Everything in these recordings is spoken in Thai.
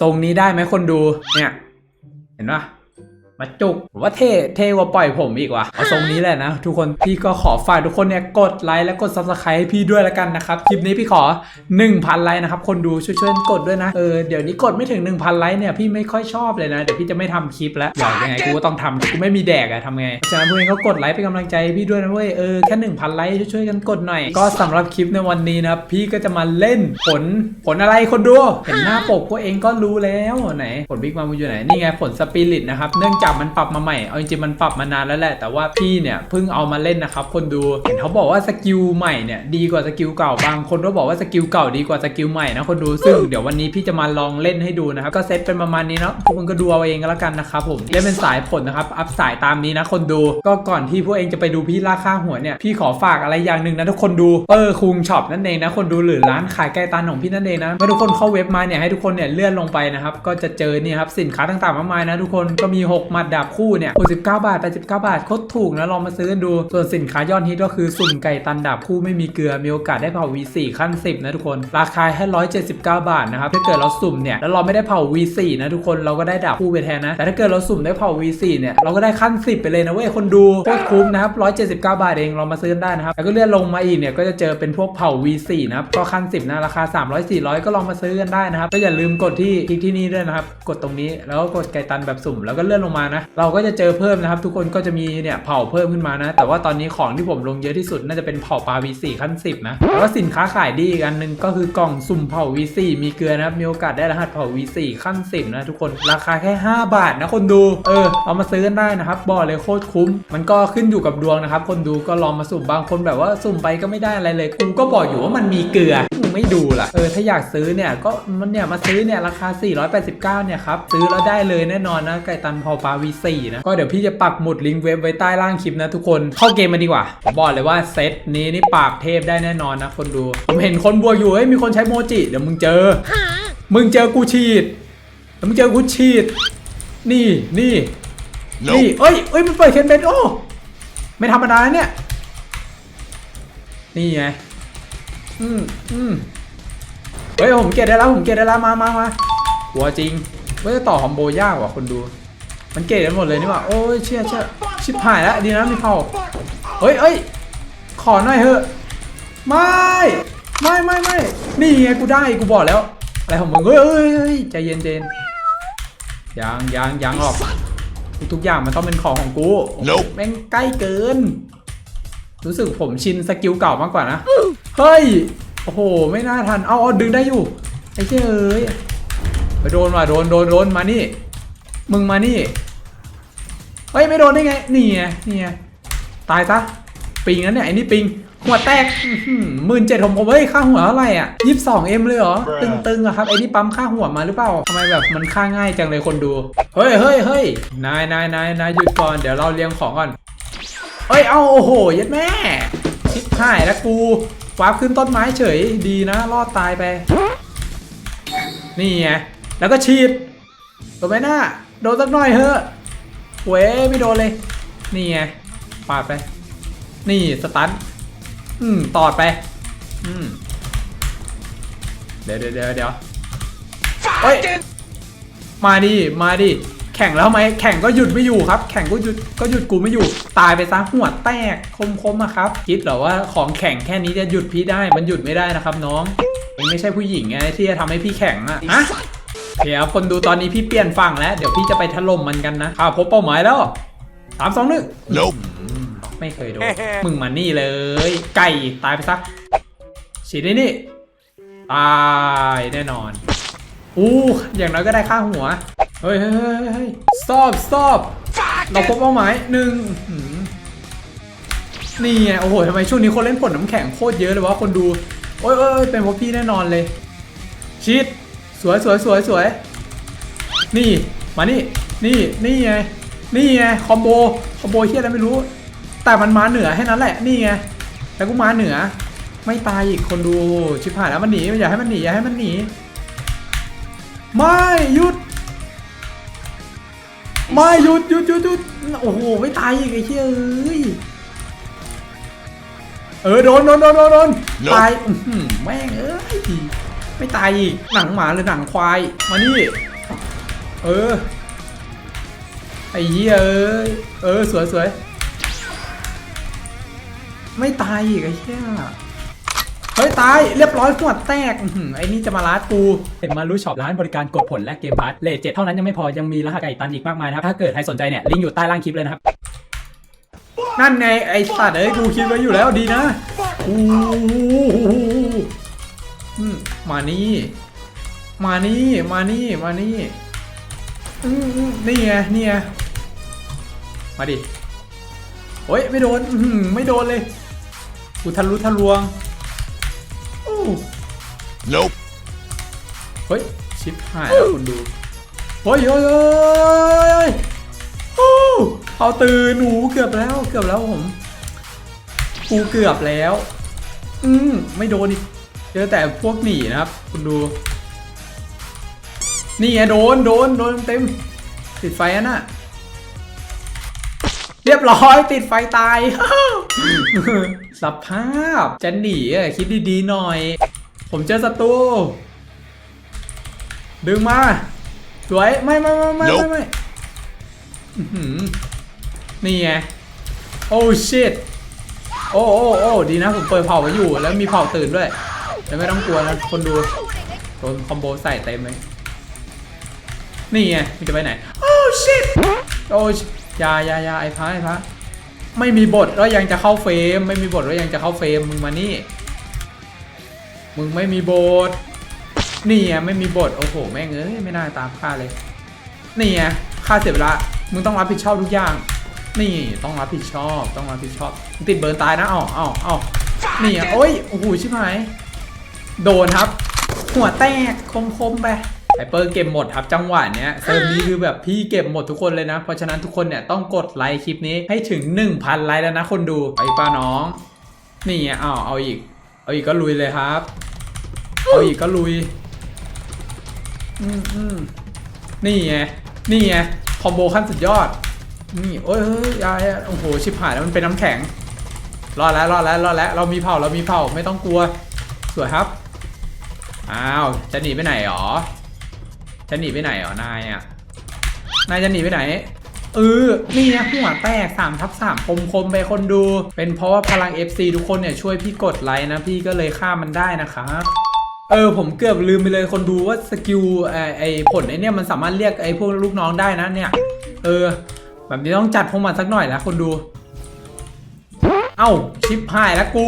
ทรงนี้ได้ไหมคนดูเนี่ย เห็นปะ มาจุกผมว่าเท่เท่กว่าปล่อยผมอีกว่ะเอาทรงนี้แหละนะ ทุกคนพี่ก็ขอฝากทุกคนเนี่ยกดไลค์และกด subscribe ให้พี่ด้วยแล้วกันนะครับ คลิปนี้พี่ขอ 1,000 ไลค์นะครับ คนดูช่วยๆกดด้วยนะ เออเดี๋ยวนี้กดไม่ถึง 1,000 ไลค์เนี่ยพี่ไม่ค่อยชอบเลยนะ เดี๋ยวพี่จะไม่ทำคลิปแล้วอยากยังไงกูก็ต้องทำกูไม่มีแดกอะทำไงเพราะฉะนั้นพวกเองก็กดไลค์เป็นกำลังใจให้พี่ด้วยนะเว้ยเออแค่1,000 ไลค์ช่วยๆกันกดหน่อย ก็สำหรับคลิปในวันนี้นะครับพี่ก็จะมาเล่นผลผลอะไรคนดูเห็นหน้าปกพวกเองก็รู้แล้วไหนผลบิ๊กมามูอยู่ไหนนี่ไงผลสปิริตนะครับเนื่องจากมันปรับมาใหม่ เอาจริงๆมันปรับมานานแล้วแหละ แต่ว่าพี่เนี่ยเพิ่งเอามาเล่นนะครับคนดู เห็นเขาบอกว่าสกิลใหม่เนี่ยดีกว่าสกิลเก่า บางคนก็บอกว่าสกิลเก่าดีกว่าสกิลใหม่นะคนดู ซึ่งเดี๋ยววันนี้พี่จะมาลองเล่นให้ดูนะครับ ก็เซตเป็นประมาณนี้เนาะพวกมึงก็ดูเอาเองก็แล้วกันนะครับผม เล่นเป็นสายผลนะครับ อัพสายตามนี้นะคนดู ก็ก่อนที่พวกเองจะไปดูพี่ล่าค่าหัวเนี่ย พี่ขอฝากอะไรอย่างหนึ่งนะทุกคนดูเออคุงช็อปนั่นเองนะคนดูหรือร้านขายไก่ตันของพี่นั่นเองนะเมื่อทุกคนเข้าเว็บมาเนี่ยให้ทุกคนเนี่ยเลื่อนลงไปนะครับก็จะเจอเนี่ยครับสินค้าต่างๆมากมายนะทุกคนก็มี6มัดดาบคู่เนี่ย69 บาท 89 บาทโคตรถูกนะลองมาซื้อกันดู ส่วนสินค้ายอดฮิตก็คือสุ่มไก่ตันดาบคู่ไม่มีเกลือมีโอกาสได้เผา V4 ขั้น 10 นะทุกคน ราคาแค่179 บาทนะครับถ้าเกิดเราสุ่มเนี่ยแล้วเราไม่ได้เผา V4 นะทุกคนเราก็ได้ดาบคู่ไปแทนนะแต่ถ้าเกิดเราสุ่มได้เผา V4 เนี่ยเราก็ได้ขั้น 10 ไปเลยนะเว้ยคนดูโคตรคุ้มนะครับ179 บาทเองเรามาซื้อได้นะครับแล้วก็เลื่อนลงมาอีกเนี่ยก็จะเจอเป็นพวกเผา V4 นะครับก็ขั้น 10 นะราคา 300 400 ก็ลองมาซื้อกันได้นะครับก็อย่าลืมกดที่คลิกที่นี่ด้วยนะครับกดตรงนี้แล้วก็กดไก่ตันแบบสุ่มแล้วก็เลื่อนลงมานะ เราก็จะเจอเพิ่มนะครับ ทุกคนก็จะมีเนี่ยเผาเพิ่มขึ้นมานะ แต่ว่าตอนนี้ของที่ผมลงเยอะที่สุดน่าจะเป็นเผาปลา V4 ขั้น 10 นะแล้วสินค้าขายดีอีกอันหนึ่งก็คือกล่องสุ่มเผา V4 มีเกลือนะครับมีโอกาสได้รหัสเผา V4 ขั้น 10 นะทุกคนราคาแค่ 5 บาทนะคนดูเออเอามาซื้อกันได้นะครับบอกเลยโคตรคุ้ม มันก็ขึ้นอยู่กับดวงนะครับคนดูก็ลองมาสุ่มบางคนแบบว่าสุ่มไปก็ไม่ได้อะไรเลยกูก็บอกอยู่ว่ามันมีเกลือไม่ดูล่ะ เออ ถ้าอยากซื้อเนี่ย ก็มันเนี่ย มาซื้อเนี่ย ราคา 489 เนี่ยครับ ซื้อแล้วได้เลยแน่นอนนะ ไก่ตันเผาปลา V4 นะ ก็เดี๋ยวพี่จะปักหมุดลิงก์เว็บไว้ใต้ล่างคลิปนะทุกคน เข้าเกมมาดีกว่าผมบอกเลยว่าเซตนี้นี่ปากเทพได้แน่นอนนะคนดู ผมเห็นคนบวกอยู่ เฮ้ยมีคนใช้โมจิ เดี๋ยวมึงเจอ มึงเจอกูฉีดเดี๋ยวมึงเจอกูฉีด นี่นี่นี่เอ้ยเอ้ยมันเปิดเคนเบนโอ้ไม่ธรรมดานะเนี่ย นี่ไง อืมอืมเฮ้ยผมเก็ตได้แล้วผมเก็ตได้แล้วมามามาหัวจริงเฮ้ยต่อคอมโบยากว่ะคนดู มันเก็ตกันหมดเลยนี่หว่าโอ้ยเชื่อเชื่อชิบหายแล้วดีนะมีเผาเฮ้ยเอ้ยขอหน่อยเถอะไม่ไม่ไม่ไม่นี่ไงกูได้กูบอกแล้วอะไรของมึงเฮ้ยเฮ้ยเฮ้ยใจเย็นใจเย็นยังยังยังออกทุกๆอย่างมันต้องเป็นของของกู Nope แม่งใกล้เกิน รู้สึกผมชินสกิลเก่ามากกว่านะเฮ้ยโอ้โหไม่น่าทันเอาเอาดึงได้อยู่ไอ้เจ้ยเอ้ยไปโดนว่ะโดนโดนโดนมานี่ มึงมานี่ เฮ้ยไม่โดนได้ไงนี่ไงนี่ไงตายซะปิงนั้นเนี่ยไอ้นี่ปิงหัวแตกหมื่นเจ็ดผมผมเฮ้ยค่าหัวเท่าไหร่อะยี่สิบสองเอ็มเลยเหรอ ตึงๆอะครับไอ้นี่ปั๊มค่าหัวมาหรือเปล่าทำไมแบบมันค่าง่ายจังเลยคนดู เฮ้ยเฮ้ยเฮ้ยนายนายนายนายหยุดก่อนเดี๋ยวเราเรียงของก่อนเอ้ยเอาโอ้โหยัดแม่ชิบหายแล้วกูวาร์ปขึ้นต้นไม้เฉยดีนะ รอดตายไป นี่ไงแล้วก็ฉีดโดนไปหน้าโดนสักหน่อยเถอะ เว้ยไม่โดนเลย นี่ไงปาดไป นี่สตันอืมตอดไป อืมเดี๋ยวเดี๋ยวเดี๋ยวเดี๋ยวเฮ้ยมาดิ มาดิ แข่งแล้วไหม แข่งก็หยุดไม่อยู่ครับ แข่งก็หยุด ก็หยุดกูไม่อยู่ ตายไปซะหัวแตก คมๆอะครับ คิดเหรอว่าของแข่งแค่นี้จะหยุดพี่ได้ มันหยุดไม่ได้นะครับน้องเองไม่ใช่ผู้หญิงไงที่จะทำให้พี่แข่งอะฮะ โอเคครับคนดูตอนนี้พี่เปลี่ยนฝั่งแล้ว เดี๋ยวพี่จะไปถล่มมันกันนะข้าพบเป้าหมายแล้วสามสองหนึ่ง Nope. ไม่เคยโดน มึงมานี่เลย ไก่ตายไปซะฉีดนี่นี่ ตายแน่นอน อู้อย่างน้อยก็ได้ค่าหัว เฮ้ยเฮ้ยเฮ้ยเฮ้ย stop stop เราพบเป้าหมายหนึ่งอื้อหือนี่ไงโอ้โหทำไมช่วงนี้คนเล่นผลน้ำแข็งโคตรเยอะเลยวะคนดู โอ้ยโอ้ยโอ้ยเป็นเพราะพี่แน่นอนเลย ชิดส วยสวยสวยสวย นี่ มานี่ นี่ นี่ไง นี่ไง คอมโบ คอมโบเฮียอะไรไม่รู้ แต่มันมาเหนือแค่นั้นแหละ นี่ไง แล้วกูมาเหนือ ไม่ตายอีกคนดู ชิบหายแล้วมันหนี อย่าให้มันหนี อย่าให้มันหนี ไม่ หยุด ไม่ หยุดหยุดหยุดหยุดโอ้โห ไม่ตายอีกไอ้เชี่ยเอ้ยเออ โดนโดนโดนโดนโดน Nope ตายอื้อหือแม่งเอ้ย ไม่ตายอีก หนังหมาหรือหนังควาย มานี่ เออ ไอ้เหี้ยเอ้ย เออ สวยสวยไม่ตายอีกไอ้เหี้ย เฮ้ย ตาย เรียบร้อยหัวแตกอื้อหือไอ้นี่จะมาลากู เห็นมารู้ช็อปร้านบริการกดผลและเกมพาร์ทเลทเจ็ดเท่านั้นยังไม่พอ ยังมีรหัสไก่ตันอีกมากมายนะครับ ถ้าเกิดใครสนใจเนี่ย ลิงก์อยู่ใต้ล่างคลิปเลยนะครับ นั่นไงไอ้สัตว์เอ้ยกูคิดไว้อยู่แล้วดีนะอู้หู มานี่ มานี่ มานี่ มานี่อืมอืมนี่ไงนี่ไงมาดิโอ้ยไม่โดนอื้อหือไม่โดนเลยกูทะลุทะลวงอู้ Nope. เฮ้ยชิปหายแล้วคุณดูเฮ้ยเฮ้ยเฮ้ยเฮ้ยโอ้เอาตื่นหนูเกือบแล้วเกือบแล้วผมกูเกือบแล้ว อืมไม่โดนอีกเจอแต่พวกหนีนะครับ คุณดู นี่ไงโดนโดนโดนเต็ม ติดไฟอะน่ะ เรียบร้อยติดไฟตายสภาพจะหนีอะคิดดีๆหน่อย ผมเจอศัตรูดึงมาสวยไม่ไม่ไม่ไม่ไม่ไม่อื้อหือนี่ไงโอ้ชิตโอ้โอ้โอ้ดีนะผมเปิดเผาไว้อยู่แล้วมีเผาตื่นด้วย แล้วไม่ต้องกลัวนะ คนดูโดนคอมโบใส่เต็มเลยนี่ไงมันจะไปไหน โอ้ชิตโอ้ยายายาไอ้พระไอ้พระไม่มีบทแล้วยังจะเข้าเฟรม ไม่มีบทแล้วยังจะเข้าเฟรมมึงมานี่ มึงไม่มีบทนี่ไงไม่มีบทโอ้โหแม่งเอ้ยไม่น่าตามค่าเลยนี่ไงค่าเสียเวลามึงต้องรับผิดชอบทุกอย่าง นี่ต้องรับผิดชอบต้องรับผิดชอบติดเบิร์นตายนะอ้าเอ้าเอ้านี่ไงโอ้ยโอ้โหชิบหาย โดนครับ หัวแตกคมๆไปไฮเปอร์เก็บหมดครับจังหวะเนี้ยเซิร์ฟนี้คือแบบพี่เก็บหมดทุกคนเลยนะ เพราะฉะนั้นทุกคนเนี่ยต้องกดไลค์คลิปนี้ให้ถึง 1,000 ไลค์แล้วนะคนดูไปป้าน้อง นี่ไงอ้าวเอาอีก เอาอีกก็ลุยเลยครับ เอาอีกก็ลุย อืมอืมนี่ไงนี่ไงคอมโบขั้นสุดยอด นี่โอ้ยยยายโอ้โหชิบหายแล้วมันเป็นน้ำแข็งรอดแล้วรอดแล้วรอดแล้วเรามีเผาเรามีเผาไม่ต้องกลัว สวยครับ อ้าว จะหนีไปไหนหรอ จะหนีไปไหนหรอนายอะ นายจะหนีไปไหน เออ นี่นะหัวแตกสามทับสามคมคมไปคนดู เป็นเพราะว่าพลัง FC ทุกคนเนี่ยช่วยพี่กดไลค์นะ พี่ก็เลยฆ่ามันได้นะครับเออผมเกือบลืมไปเลยคนดูว่าสกิลไอไอผลไอเนี่มันสามารถเรียกไอ้พวกลูกน้องได้นะเนี่ย เออ แบบนี้ต้องจัดพวกมันสักหน่อยแล้วคนดู เอ้าชิปหายแล้วกู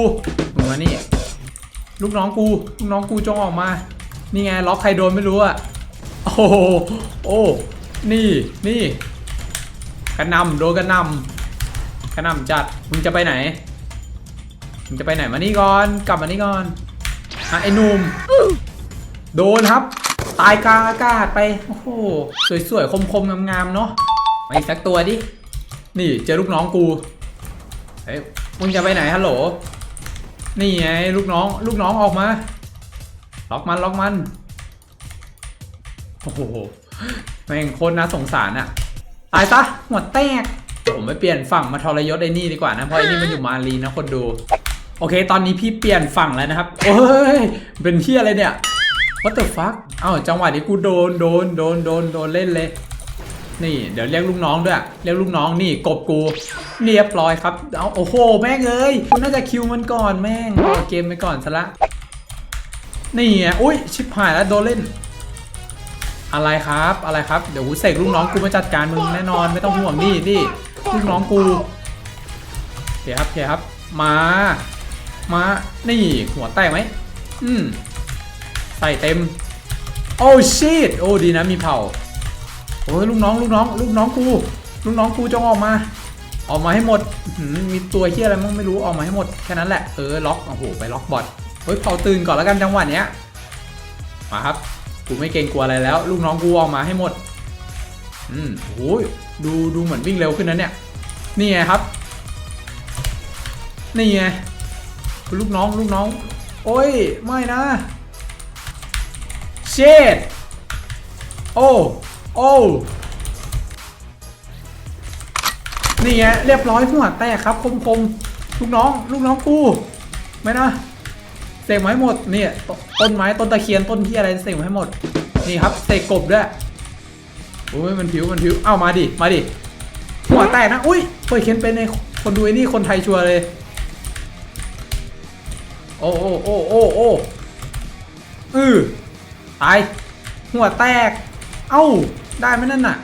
มานี่ ลูกน้องกูลูกน้องกูจงออกมา นี่ไงล็อกใครโดนไม่รู้อะโอ้โหโอ้นี่นี่กระนำโดนกระนำกระนำจัดมึงจะไปไหนมึงจะไปไหนมานี่ก่อนกลับมานี่ก่อนอะไอ้หนุ่มโดนครับ ตายกลางอากาศไปโอ้โหสวยๆคมๆงามๆเนาะมาอีกสักตัวดินี่เจอลูกน้องกูเฮ้ยมึงจะไปไหนฮัลโหล นี่ไงลูกน้อง ลูกน้องออกมา ล็อกมันล็อกมัน โอ้โห แม่งโคตรน่าสงสารอะตายซะหัวแตก ผมไปเปลี่ยนฝั่งมาทรยศไอ้นี่ดีกว่านะ เพราะไอ้นี่มันอยู่มาลีนะคนดู โอเค ตอนนี้พี่เปลี่ยนฝั่งแล้วนะครับ โอ้ย เป็นที่อะไรเนี่ย what the fuck เอ้าจังหวะนี้กูโดนโดนโดนโดนโดนเล่นเลย นี่เดี๋ยวเรียกลูกน้องด้วยเรียกลูกน้องนี่กบกูเรียบร้อยครับเอาโอ้โหแม่งเอ้ยคุณน่าจะคิวมันก่อนแม่งเอาเกมไปก่อนซะละนี่อุ้ยชิบหายแล้วโดนเล่น อะไรครับอะไรครับเดี๋ยวกูเสกลูกน้องกูมาจัดการมึงแน่นอนไม่ต้องห่วงนี่นี่ลูกน้องกูโอเคครับโอเคครับ มา มานี่หัวแตกไหมอืมใส่เต็มโอ้ชิตโอ้ดีนะมีเผา โอ้ยลูกน้องลูกน้องลูกน้องกูลูกน้องกูจงออกมา ออกมาให้หมดมีตัวเฮียอะไรมั่งไม่รู้ออกมาให้หมดแค่นั้นแหละเออล็อกโอ้โหไปล็อกบอทเฮ้ยเผาตื่นก่อนแล้วกันจังหวะเนี้ยมาครับกูไม่เกรงกลัวอะไรแล้ว ลูกน้องกูออกมาให้หมด อืมโอ้ยดูดูเหมือนวิ่งเร็วขึ้นนะเนี่ย นี่ไงครับ นี่ไงลูกน้องลูกน้อง โอ้ยไม่นะ เชดโอ้ โอ้นี่ไงเรียบร้อยหัวแตกครับคมคมลูกน้องลูกน้องกูไม่นะเสกไม้หมดเนี่ยต้นไม้ต้นตะเคียนต้นที่อะไรเสกมาให้หมดนี่ครับเสกกบด้วยโอ้ยมันผิวมันผิวเอ้ามาดิมาดิหัวแตกนะอุ้ยเฮ้ยเคนเป็นในคนดูไอ้นี่คนไทยชัวร์เลยโอ้โอ้โอ้โอ้โอ้อือตายหัวแตก เอ้า ได้ไหมนั่นน่ะ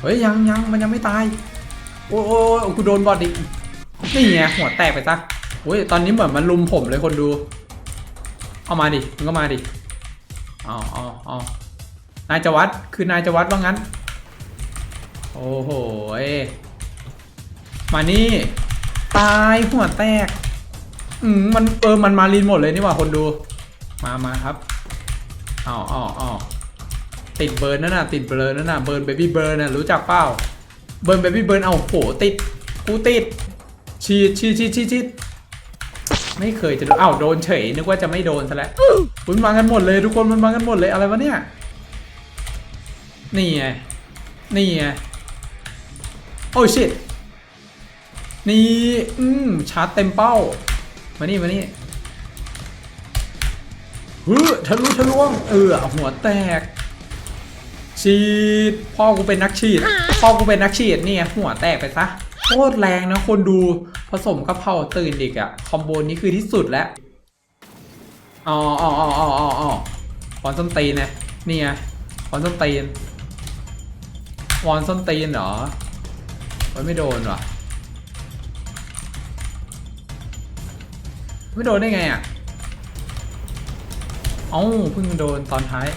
เฮ้ยยังยังมันยังไม่ตาย โอ้โอ้กูโดนบอดอีกนี่ไงหัวแตกไปซะโอ้ยตอนนี้เหมือนมันลุมผมเลยคนดู เอามาดิมึงก็มาดิเอาเอาเอานายจวัดคือนายจวัดว่างั้น โอ้โหมานี่ ตายหัวแตก อืมมันเออมันมาลีนหมดเลยนี่หว่าคนดู มามาครับเอาเอาเอา ติดเบิร์นนั่นน่ะติดเบิร์นนั่นน่ะเบิร์นเบบี้เบิร์นน่ะรู้จักเปล่าเบิร์นเบบี้เบิร์นเอาโหติดกูติดชีดชีดชีดชีดชีดไม่เคยจะโดนอ้าวโดนเฉยนึกว่าจะไม่โดนซะแล้วมันมากันหมดเลยทุกคนมันมากันหมดเลยอะไรวะเนี่ยนี่ไงนี่ไงโอ้ชิตนี่อืมชาร์จเต็มเป้ามานี่มานี่ฮึทะลุทะลวงเออหัวแตก ฉีดพ่อกูเป็นนักฉีดพ่อกูเป็นนักฉีดนี่ไงหัวแตกไปซะโคตรแรงนะคนดูผสมกะเพราตื่นอีกอะคอมโบนี้คือที่สุดแล้วอ๋ออ๋ออ๋ออ๋ออ๋ออ๋อวอนส้นตีนนะนี่ไงวอนส้นตีนวอนส้นตีนเหรอโอ้ยไม่โดนว่ะไม่โดนได้ไงอะเอ้าเพิ่งโดนตอนท้าย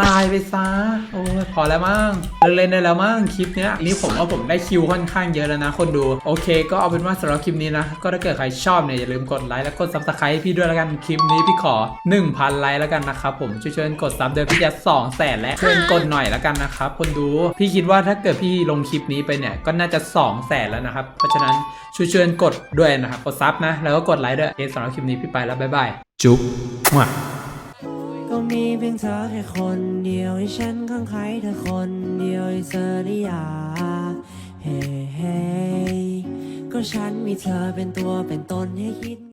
ตายไปซะโอ้ยพอแล้วมั้งเลิกเล่นได้แล้วมั้งคลิปเนี้ยนี่ผมว่าผมได้คิวค่อนข้างเยอะแล้วนะคนดู โอเค ก็เอาเป็นว่าสำหรับคลิปนี้นะ ก็ถ้าเกิดใครชอบเนี่ยอย่าลืมกดไลค์และกดซับสไครต์ให้พี่ด้วยแล้วกันคลิปนี้พี่ขอ 1,000 ไลค์แล้วกันนะครับผมช่วยๆกดซับเดี๋ยวพี่จะ2แสนและช่วยกดหน่อยแล้วกันนะครับคนดู พี่คิดว่าถ้าเกิดพี่ลงคลิปนี้ไปเนี่ยก็น่าจะ2แสนแล้วนะครับเพราะฉะนั้นช่วยๆกดด้วยนะครับกดซับนะแล้วก็กดไลค์ด้วยโอสำหรับคลิปนี้พี่ไปแล้วบ๊ายบายจุ๊บ มีเพียงเธอแค่คนเดียวให้ฉันข้างใครเธอคนเดียวให้เธอได้ยาเฮ้เฮ้ก็ฉันมีเธอเป็นตัวเป็นตนให้คิด